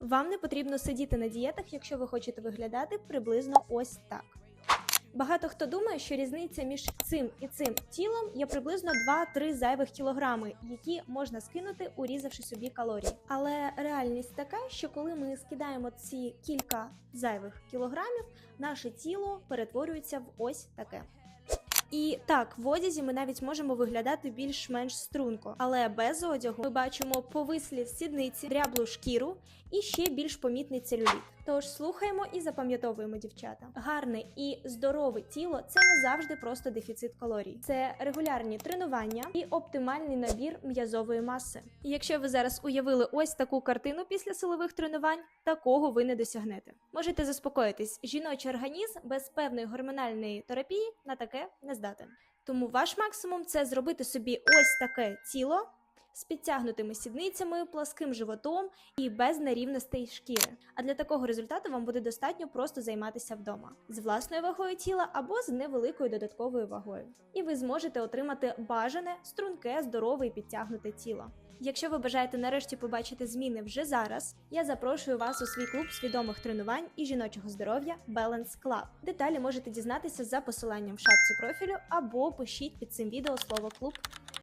Вам не потрібно сидіти на дієтах, якщо ви хочете виглядати приблизно ось так. Багато хто думає, що різниця між цим і цим тілом є приблизно 2-3 зайвих кілограми, які можна скинути, урізавши собі калорії. Але реальність така, що коли ми скидаємо ці кілька зайвих кілограмів, наше тіло перетворюється в ось таке. І так, в одязі ми навіть можемо виглядати більш-менш струнко, але без одягу ми бачимо повислі сідниці, дряблу шкіру і ще більш помітний целюліт. Тож слухаємо і запам'ятовуємо, дівчата. Гарне і здорове тіло це не завжди просто дефіцит калорій. Це регулярні тренування і оптимальний набір м'язової маси. І якщо ви зараз уявили ось таку картину після силових тренувань, такого ви не досягнете. Можете заспокоїтись, жіночий організм без певної гормональної терапії на таке не здатен. Тому ваш максимум це зробити собі ось таке тіло з підтягнутими сідницями, пласким животом і без нерівностей шкіри. А для такого результату вам буде достатньо просто займатися вдома з власною вагою тіла або з невеликою додатковою вагою. І ви зможете отримати бажане, струнке, здорове і підтягнуте тіло. Якщо ви бажаєте нарешті побачити зміни вже зараз, я запрошую вас у свій клуб свідомих тренувань і жіночого здоров'я Balance Club. Деталі можете дізнатися за посиланням в шапці профілю або пишіть під цим відео слово клуб